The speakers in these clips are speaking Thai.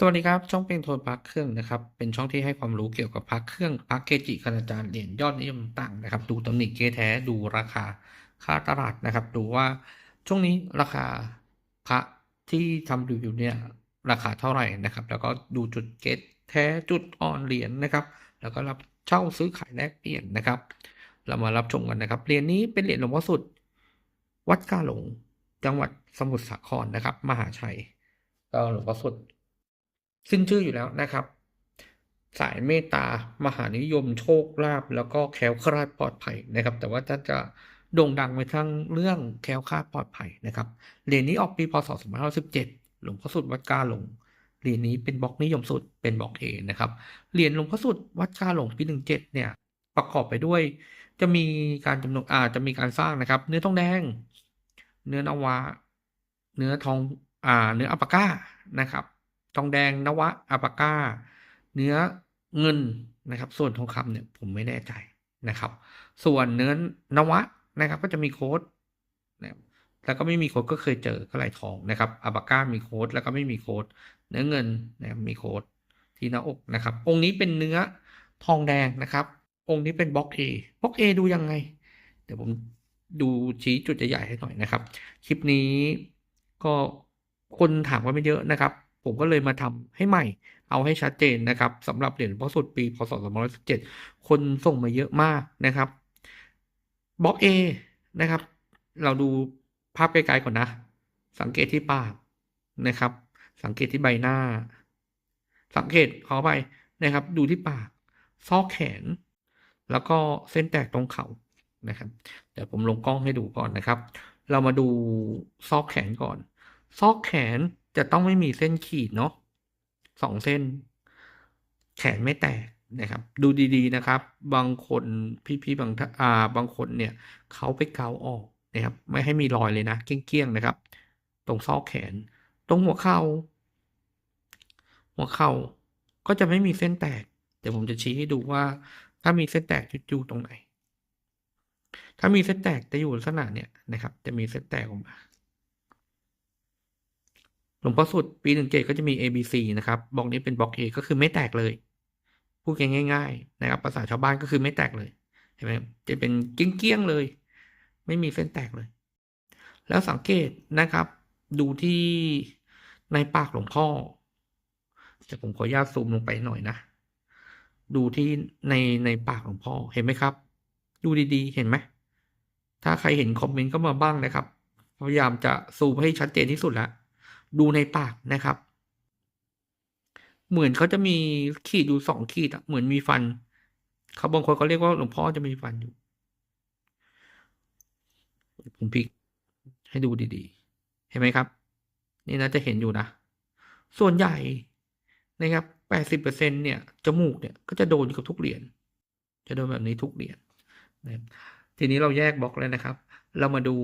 สวัสดีครับ ช่องเป็นโทนพระเครื่องนะครับ เป็นช่องที่ให้ความรู้เกี่ยวกับพระเครื่องพระเกจิคณาจารย์เหรียญยอดนิยมต่างนะครับ ดูตำหนิเก๊แท้ดูราคาค่าตลาดนะครับ ดูว่าช่วงนี้ราคาพระที่ทำรีวิวเนี่ยราคาเท่าไหร่นะครับ แล้วก็ดูจุดเก๊แท้จุดอ่อนเหรียญนะครับ แล้วก็รับเช่าซื้อขายแลกเปลี่ยนนะครับ เรามารับชมกันนะครับเหรียญนี้เป็นเหรียญหลวงพ่อสุด วัดกาหลง จังหวัดสมุทรสาครนะครับ มหาชัยก็หลวงพ่อสุด ขึ้นชื่ออยู่แล้วนะครับ สายเมตตามหานิยมโชคลาภแล้วก็แคล้วคลาดปลอดภัยนะครับ แต่ว่าถ้าจะโด่งดังไปทั้งเรื่องแคล้วคลาดปลอดภัยนะครับเหรียญนี้ออกปีพศ2517หลวงพ่อสุดวัดกาหลงเหรียญนี้เป็นบล็อกนิยมสุดเป็นบล็อกเอนะครับเหรียญหลวงพ่อสุดวัดกาหลงปี 17เนี่ยประกอบไปด้วย จะมีการจำนวนอาจจะมีการสร้างนะครับ เนื้อทองแดง เนื้อนาวา เนื้อทองอ่าเนื้ออัปปาก้านะครับ ทองแดงนวะอัปาก้า เนื้อเงินนะครับ ส่วนทองคำเนี่ยผมไม่แน่ใจนะครับ ส่วนเนื้อนวะนะครับ ก็จะมีโค้ดนะแล้วก็ไม่มีโค้ดก็เคยเจอก็ไหลทองนะครับอัปปาก้ามีโค้ดแล้วก็ไม่มีโค้ดเนื้อเงินนะมีโค้ดที่หน้าอกนะครับ องค์นี้เป็นเนื้อทองแดงนะครับ องค์นี้เป็นบล็อกเอบล็อกเอดูยังไง เดี๋ยวผมดูชี้จุดใหญ่ๆให้หน่อยนะครับ คลิปนี้ก็คนถามว่าไม่เยอะนะครับ ผมก็เลยมาทำให้ใหม่ เอาให้ชัดเจนนะครับสำหรับเหรียญพอสุดปีพศ2517 คนส่งมาเยอะมากนะครับบล็อกเอนะครับ เราดูภาพไกลๆก่อนนะ สังเกตที่ปากนะครับ สังเกตที่ใบหน้า สังเกตขอไปนะครับ ดูที่ปากซอกแขน แล้วก็เส้นแตกตรงเข่านะครับเดี๋ยวผมลงกล้องให้ดูก่อนนะครับ เรามาดูซอกแขนก่อน ซอกแขน จะต้องไม่มีเส้นขีดเนาะสองเส้น แขนไม่แตกนะครับ ดูดีๆนะครับ บางคนพี่ๆบางท่าอ่าบางคนเนี่ยเขาไปเกาออกนะครับ ไม่ให้มีรอยเลยนะเกี้ยงๆนะครับ ตรงซอกแขน ตรงหัวเข่าหัวเข่าก็จะไม่มีเส้นแตกเดี๋ยวผมจะชี้ให้ดูว่า ถ้ามีเส้นแตกอยู่ตรงไหน ถ้ามีเส้นแตกจะอยู่ลักษณะเนี่ยนะครับ จะมีเส้นแตกออกมา หลวงพ่อสุดปีหนึ่งเจ็ดก็จะมี A B C นะครับบล็อกนี้เป็นบล็อก A ก็คือไม่แตกเลย พูดง่ายๆนะครับภาษาชาวบ้านก็คือไม่แตกเลยเห็นไหมจะเป็นเกี้ยงๆเลย ไม่มีเส้นแตกเลย แล้วสังเกตนะครับ ดูที่ในปากหลวงพ่อจะผมขออนุญาตซูมลงไปหน่อยนะ ดูที่ในในปากหลวงพ่อเห็นไหมครับ ดูดีๆ เห็นไหมถ้าใครเห็นคอมเมนต์ก็มาบ้างนะครับ พยายามจะซูมให้ชัดเจนที่สุดแล้ว ดูในปากนะครับ เหมือนเขาจะมีขีดอยู่สองขีดอะเหมือนมีฟันเขาบางคนเขาเรียกว่าหลวงพ่อจะมีฟันอยู่ ผมพลิกให้ดูดีๆ เห็นไหมครับ นี่นะจะเห็นอยู่นะ ส่วนใหญ่นะครับแปดสิบเปอร์เซ็นเนี่ย จมูกเนี่ยก็จะโดนกับทุกเหรียญ จะโดนแบบนี้ทุกเหรียญนะทีนี้เราแยกบล็อกเลยนะครับ เรามาดู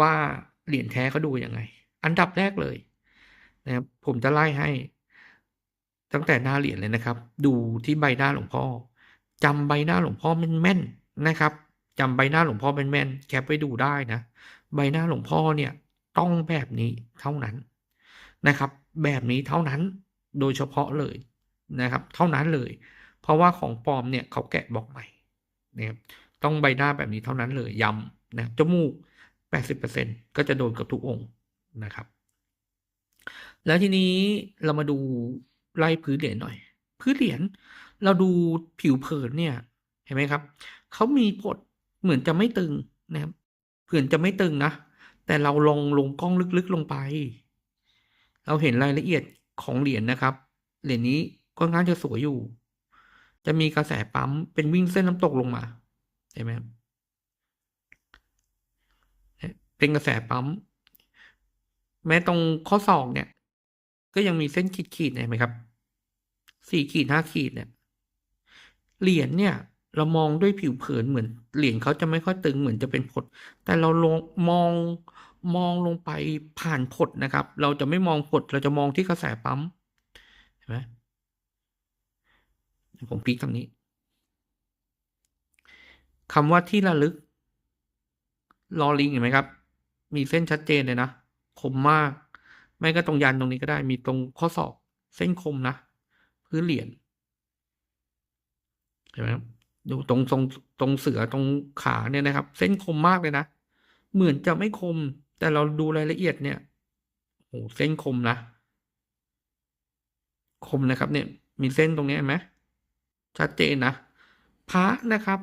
ว่าเหรียญแท้เขาดูยังไง อันดับแรกเลยนะครับผมจะไล่ให้ตั้งแต่หน้าเหรียญเลยนะครับ ดูที่ใบหน้าหลวงพ่อจำใบหน้าหลวงพ่อแม่นๆนะครับจำใบหน้าหลวงพ่อแม่นๆแคปไว้ดูได้นะ ใบหน้าหลวงพ่อเนี่ยต้องแบบนี้เท่านั้นนะครับ แบบนี้เท่านั้นโดยเฉพาะเลยนะครับ เท่านั้นเลย เพราะว่าของปลอมเนี่ยเขาแกะบอกใหม่นะครับต้องใบหน้าแบบนี้เท่านั้นเลยย้ำนะจมูก 80%ก็จะโดนกับทุกองค์ นะครับ แล้วทีนี้เรามาดูไล่พื้นเหรียญหน่อย พื้นเหรียญเราดูผิวเผินเนี่ยเห็นไหมครับเขามีผดเหมือนจะไม่ตึงนะครับเผื่อนจะไม่ตึงนะ แต่เราลงลงกล้องลึกๆลงไป เราเห็นรายละเอียดของเหรียญนะครับ เหรียญนี้ก็งานจะสวยอยู่ จะมีกระแสปั๊มเป็นวิ่งเส้นน้ำตกลงมาเห็นไหมเป็นกระแสปั๊ม แม้ตรงข้อศอกเนี่ย ก็ยังมีเส้นขีดๆเห็นไหมครับสี่ขีดห้าขีดเนี่ยเหรียญเนี่ย เรามองด้วยผิวเผินเหมือน เหรียญเขาจะไม่ค่อยตึงเหมือนจะเป็นผด แต่เราลงมองมองลงไปผ่านผดนะครับ เราจะไม่มองผดเราจะมองที่กระแสปั๊มเห็นไหมผมพลิกตรงนี้คำว่าที่ระลึกลอลิงเห็นไหมครับ มีเส้นชัดเจนเลยนะ คมมาก ไม่ก็ตรงยันตรงนี้ก็ได้มีตรงข้อศอกเส้นคมนะพื้นเหรียญเห็นไหมครับดูตรงตรงตรงเสือตรงขาเนี่ยนะครับ เส้นคมมากเลยนะเหมือนจะไม่คม แต่เราดูรายละเอียดเนี่ยโอ้เส้นคมนะคมนะครับ เนี่ย มีเส้นตรงนี้เห็นไหมชัดเจนนะพระนะครับ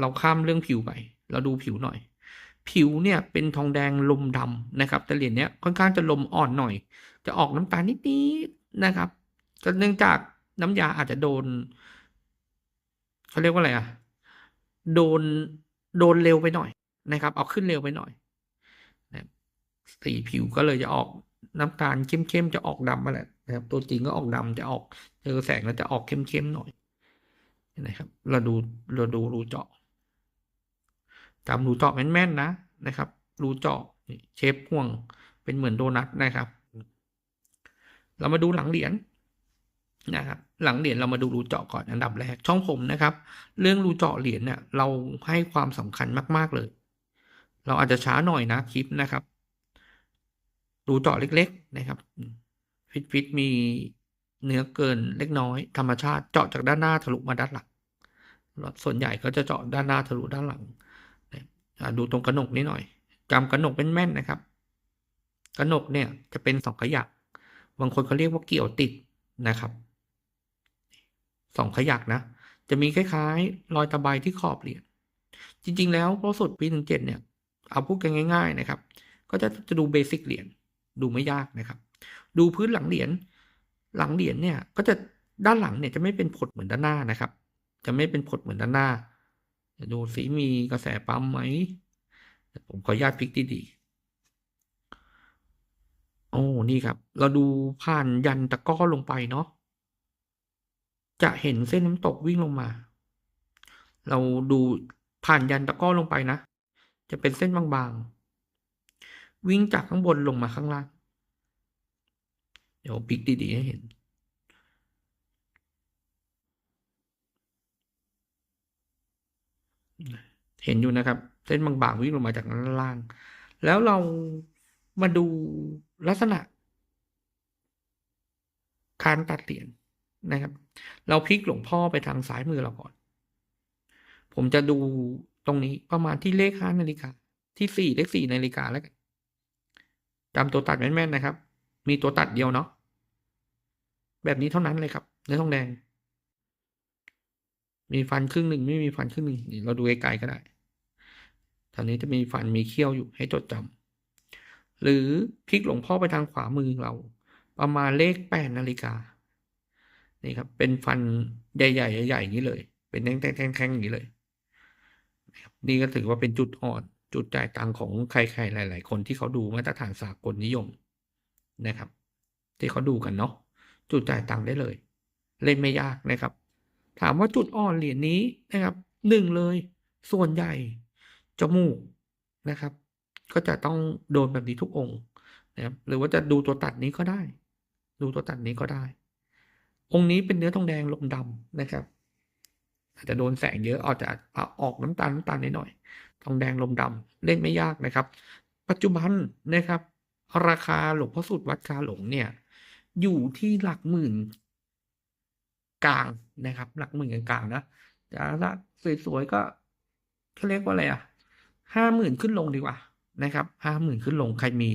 เราข้ามเรื่องผิวไป เราดูผิวหน่อย ผิวเนี่ยเป็นทองแดงลมดำนะครับ แต่เหรียญเนี้ยค่อนข้างจะลมอ่อนหน่อย จะออกน้ำตาลนิดๆนะครับก็เนื่องจากน้ำยาอาจจะโดนเขาเรียกว่าอะไรอะโดนโดนเร็วไปหน่อยนะครับ เอาขึ้นเร็วไปหน่อยนะสีผิวก็เลยจะออกน้ำตาลเข้มๆจะออกดำมาแหละนะครับ ตัวจริงก็ออกดำจะออกเจอแสงแล้วจะออกเข้มๆหน่อยนะครับ เราดูเราดูรูเจาะ จำรูเจาะแม่นๆนะนะครับ รูเจาะเชฟห่วงเป็นเหมือนโดนัทนะครับ เรามาดูหลังเหรียญนะครับหลังเหรียญเรามาดูรูเจาะก่อนอันดับแรกช่องผมนะครับ เรื่องรูเจาะเหรียญเนี่ยเราให้ความสำคัญมาก ๆเลย เราอาจจะช้าหน่อยนะคลิปนะครับ รูเจาะเล็ก ๆนะครับฟิตฟิตมีเนื้อเกินเล็กน้อย ธรรมชาติเจาะจากด้านหน้าทะลุมาด้านหลังส่วนใหญ่ก็จะเจาะด้านหน้าทะลุด้านหลัง ดูตรงกระหนกนิดหน่อยจำกระหนกเป็นแม่นนะครับ กระหนกเนี่ยจะเป็นสองขยัก บางคนเขาเรียกว่าเกี่ยวติดนะครับสองขยักนะ จะมีคล้ายๆ รอยตะไบที่ขอบเหรียญจริง ๆ แล้วพอสุดปีหนึ่งเจ็ดเนี่ย เอาพูดกันง่าย ๆนะครับ ก็จะจะดูเบสิกเหรียญดูไม่ยากนะครับ ดูพื้นหลังเหรียญหลังเหรียญเนี่ยก็จะด้านหลังเนี่ยจะไม่เป็นผดเหมือนด้านหน้านะครับ จะไม่เป็นผดเหมือนด้านหน้า ดูสีมีกระแสปั๊มไหม ผมขออนุญาตพลิกดีๆโอ้นี่ครับ เราดูผ่านยันตะก้อลงไปเนาะจะเห็นเส้นน้ำตกวิ่งลงมา เราดูผ่านยันตะก้อลงไปนะ จะเป็นเส้นบางๆ วิ่งจากข้างบนลงมาข้างล่าง เดี๋ยวปิกดีๆให้เห็น เห็นอยู่นะครับ เส้นบางๆวิ่งลงมาจากด้านล่าง แล้วเรามาดูลักษณะ การตัดเหรียญนะครับ เราพลิกหลวงพ่อไปทางซ้ายมือเราก่อน ผมจะดูตรงนี้ประมาณที่เลขห้านาฬิกาที่สี่เลขสี่นาฬิกาแล้วกันจำตัวตัดแม่นๆนะครับ มีตัวตัดเดียวเนาะแบบนี้เท่านั้นเลยครับเนื้อทองแดง มีฟันครึ่งหนึ่งไม่มีฟันครึ่งหนึ่งเราดูไกลๆก็ได้ตอนนี้จะมีฟันมีเขี้ยวอยู่ให้จดจำหรือพลิกหลวงพ่อไปทางขวามือเรา ประมาณเลขแปดนาฬิกานี่ครับ เป็นฟันใหญ่ๆใหญ่ๆอย่างนี้เลย เป็นแท่งๆๆอย่างนี้เลยนี่ก็ถือว่าเป็นจุดอ่อนจุดจ่ายตังของใครๆหลาย ๆ คนที่เขาดูมาตรฐานสากลนิยมนะครับ ที่เขาดูกันเนาะจุดจ่ายตังได้เลย เล่นไม่ยากนะครับ ถามว่าจุดอ่อนเหรียญนี้นะครับหนึ่งเลย ส่วนใหญ่จมูกนะครับ ก็จะต้องโดนแบบนี้ทุกองค์นะครับหรือว่าจะดูตัวตัดนี้ก็ได้ ดูตัวตัดนี้ก็ได้ องค์นี้เป็นเนื้อทองแดงลมดำนะครับ อาจจะโดนแสงเยอะอาจจะออกน้ำตาลน้ำตาลนิดหน่อยทองแดงลมดำเล่นไม่ยากนะครับ ปัจจุบันนะครับ ราคาหลวงพ่อสุดวัดกาหลงเนี่ย อยู่ที่หลักหมื่น กลางนะครับ หลักหมื่นกลางๆนะจะละสวยๆก็เขาเรียกว่าอะไรอะห้าหมื่นขึ้นลงดีกว่านะครับห้าหมื่นขึ้นลงใครมี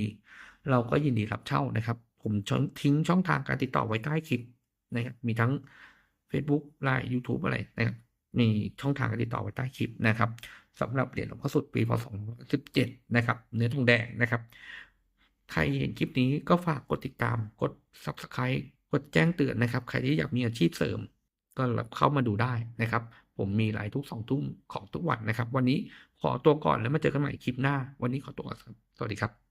เราก็ยินดีรับเช่านะครับ ผมทิ้งช่องทางการติดต่อไว้ใต้คลิปนะครับมีทั้ง Facebook ไลน์ YouTube อะไรนะครับมีช่องทางการติดต่อไว้ใต้คลิปนะครับสำหรับเหรียญหลวงพ่อสุดปีพศ2017นะครับ เนื้อทองแดงนะครับ ใครเห็นคลิปนี้ก็ฝากกดติดตามกด Subscribe ดแจ้งเตือนนะครับ ใครที่อยากมีอาชีพเสริม ก็เข้ามาดูได้นะครับ ผมมีไลฟ์ทุกสองทุ่มของทุกวันนะครับ วันนี้ขอตัวก่อนแล้วมาเจอกันใหม่คลิปหน้า วันนี้ขอตัวก่อนครับ สวัสดีครับ